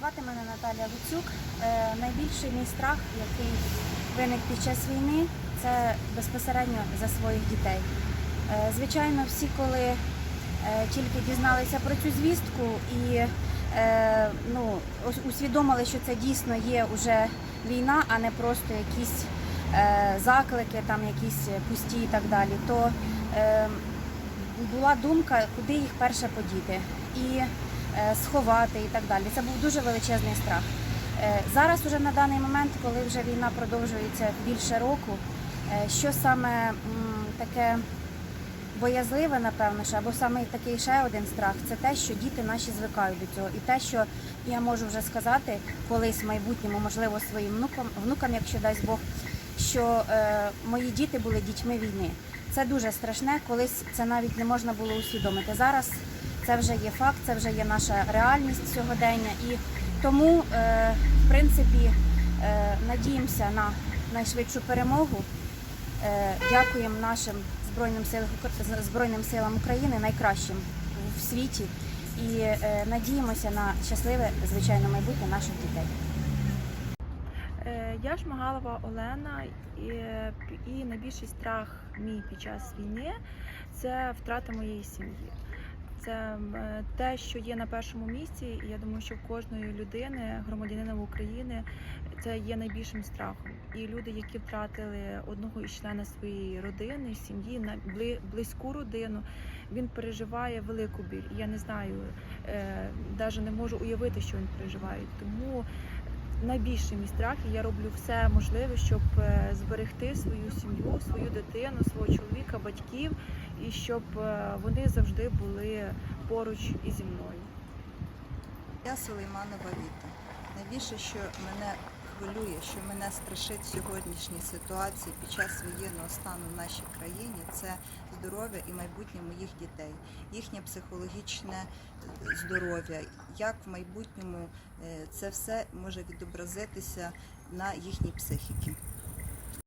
Звати мене Наталія Гуцюк. Е, Найбільший мій страх, який виник під час війни, це безпосередньо за своїх дітей. Е, Звичайно, всі, коли е, тільки дізналися про цю звістку і ну, усвідомили, що це дійсно є вже війна, а не просто якісь заклики, там якісь пусті і так далі, то е, була думка, куди їх перше подіти. І сховати і так далі. Це був дуже величезний страх. Е, Зараз, уже на даний момент, коли вже війна продовжується більше року, е, що саме таке боязливе, напевно, або саме такий ще один страх, це те, що діти наші звикають до цього. І те, що я можу вже сказати колись в майбутньому, можливо, своїм внукам, внукам, якщо дасть Бог, що е, мої діти були дітьми війни. Це дуже страшне, колись це навіть не можна було усвідомити. Зараз це вже є факт, це вже є наша реальність сьогодення. І тому, е, в принципі, е, надіємося на найшвидшу перемогу. Е, Дякуємо нашим збройним силам збройним силам України, найкращим в світі, і надіємося на щасливе звичайно майбутнє наших дітей. Я Шмагалова Олена, і, і найбільший страх мій під час війни це втрата моєї сім'ї. Це е, те, що є на першому місці, я думаю, що в кожної людини, громадянина України, це є найбільшим страхом. І люди, які втратили одного із членів своєї родини, сім'ї, близьку родину, він переживає велику біль. Я не знаю, навіть не можу уявити, що він переживає. Тому найбільший мій страх, і я роблю все можливе, щоб е, зберегти свою сім'ю, свою дитину, свого чоловіка, батьків, і щоб е, вони завжди були поруч і зі мною. Я Сулейманова Віта. Найбільше, що мене хвилює, що мене страшить в сьогоднішній ситуації під час воєнного стану в нашій країні, це здоров'я і майбутнє моїх дітей, їхнє психологічне е, здоров'я, як в майбутньому е, це все може відобразитися на їхній психіці.